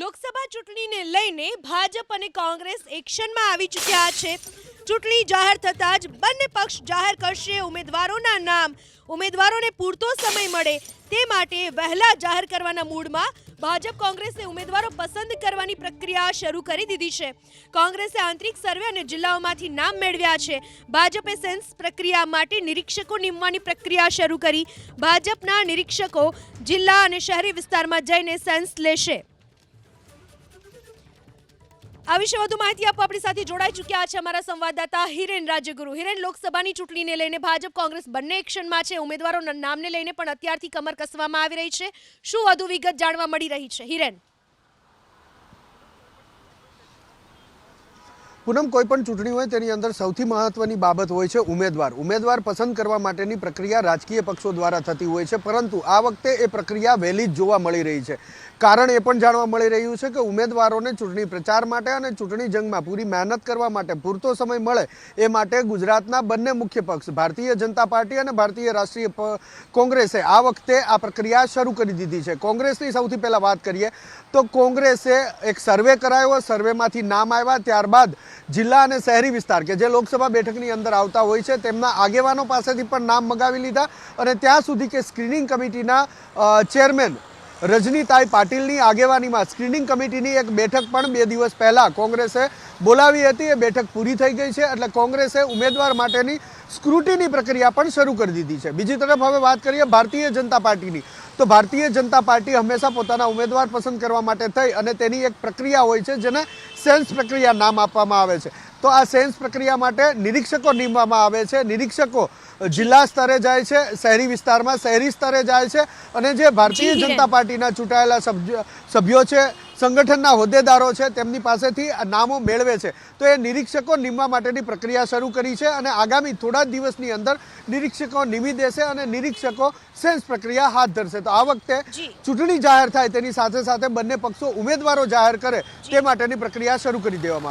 લોકસભા ચૂંટણીને લઈને ભાજપ અને કોંગ્રેસ એક્શનમાં આવી ચૂક્યા છે. ચૂંટણી જાહેર થતાં જ બંને પક્ષ જાહેર કરશે ઉમેદવારોના નામ. ઉમેદવારોને પૂરતો સમય મળે તે માટે વહેલા જાહેર કરવાના મૂડમાં ભાજપ કોંગ્રેસે ઉમેદવારો પસંદ કરવાની પ્રક્રિયા શરૂ કરી દીધી છે. કોંગ્રેસે આંતરિક સર્વે અને જિલ્લાઓમાંથી નામ મેળવ્યા છે. ભાજપે સેન્સ પ્રક્રિયા માટે નિરીક્ષકો નીમવાની પ્રક્રિયા શરૂ કરી. ભાજપના નિરીક્ષકો જિલ્લા અને શહેરી વિસ્તારમાં જઈને સેન્સ લેશે. આ વિશે વધુ માહિતી આપવા આપણી સાથે જોડાઈ ચૂક્યા છે અમારા સંવાદદાતા હિરેન રાજ્યગુરુ. હિરેન, લોકસભાની ચૂંટણીને લઈને ભાજપ, કોંગ્રેસ બંને એક્શનમાં છે. ઉમેદવારોના નામને લઈને પણ અત્યારથી કમર કસવામાં આવી રહી છે. શું વધુ વિગત જાણવા મળી રહી છે? હિરેન. પૂનમ, કોઈ પણ ચૂંટણી હોય તેની અંદર સૌથી મહત્વની બાબત હોય છે ઉમેદવાર. ઉમેદવાર પસંદ કરવા માટેની પ્રક્રિયા રાજકીય પક્ષો દ્વારા થતી હોય છે, પરંતુ આ વખતે એ પ્રક્રિયા વહેલી જ જોવા મળી રહી છે. કારણ એ પણ જાણવા મળી રહ્યું છે કે ઉમેદવારોને ચૂંટણી પ્રચાર માટે અને ચૂંટણી જંગમાં પૂરી મહેનત કરવા માટે પૂરતો સમય મળે એ માટે ગુજરાતના બંને મુખ્ય પક્ષ, ભારતીય જનતા પાર્ટી અને ભારતીય રાષ્ટ્રીય કોંગ્રેસે આ વખતે આ પ્રક્રિયા શરૂ કરી દીધી છે. કોંગ્રેસની સૌથી પહેલાં વાત કરીએ તો કોંગ્રેસે એક સર્વે કરાયો, સર્વેમાંથી નામ આવ્યા, ત્યારબાદ જિલ્લા અને શહેરી વિસ્તાર કે જે લોકસભા બેઠકની અંદર આવતા હોય છે, તેમના આગેવાનો પાસેથી પણ નામ મગાવી લીધા અને ત્યાં સુધી કે સ્ક્રીનિંગ કમિટીના ચેરમેન રજનીતાઈ પાટીલની આગેવાનીમાં સ્ક્રીનિંગ કમિટીની એક બેઠક પણ બે દિવસ પહેલાં કોંગ્રેસે બોલાવી હતી. એ બેઠક પૂરી થઈ ગઈ છે એટલે કોંગ્રેસે ઉમેદવાર માટેની સ્ક્રુટીની પ્રક્રિયા પણ શરૂ કરી દીધી છે. બીજી તરફ હવે વાત કરીએ ભારતીય જનતા પાર્ટીની. તો ભારતીય જનતા પાર્ટી હંમેશા પોતાના ઉમેદવાર પસંદ કરવા માટે થઈ અને તેની એક પ્રક્રિયા હોય છે જેને સેન્સ પ્રક્રિયા નામ આપવામાં આવે છે. તો આ સેન્સ પ્રક્રિયા માટે નિરીક્ષકો નીમવામાં આવે છે. નિરીક્ષકો જિલ્લા સ્તરે જાય છે શહેરી વિસ્તારમાં શહેરી સ્તરે જાય છે અને જે ભારતીય જનતા પાર્ટીના ચૂંટાયેલા સભ્યો છે સંગઠનના હોદ્દેદારો છે તેમની પાસેથી આ નામો મેળવે છે. તો એ નિરીક્ષકો નીમવા માટેની પ્રક્રિયા શરૂ કરી છે અને આગામી થોડા દિવસની અંદર નિરીક્ષકો નીમી દેશે અને નિરીક્ષકો સેન્સ પ્રક્રિયા હાથ ધરશે. તો આ વખતે ચૂંટણી જાહેર થાય તેની સાથે સાથે બંને પક્ષો ઉમેદવારો જાહેર કરે તે માટેની પ્રક્રિયા શરૂ કરી દેવામાં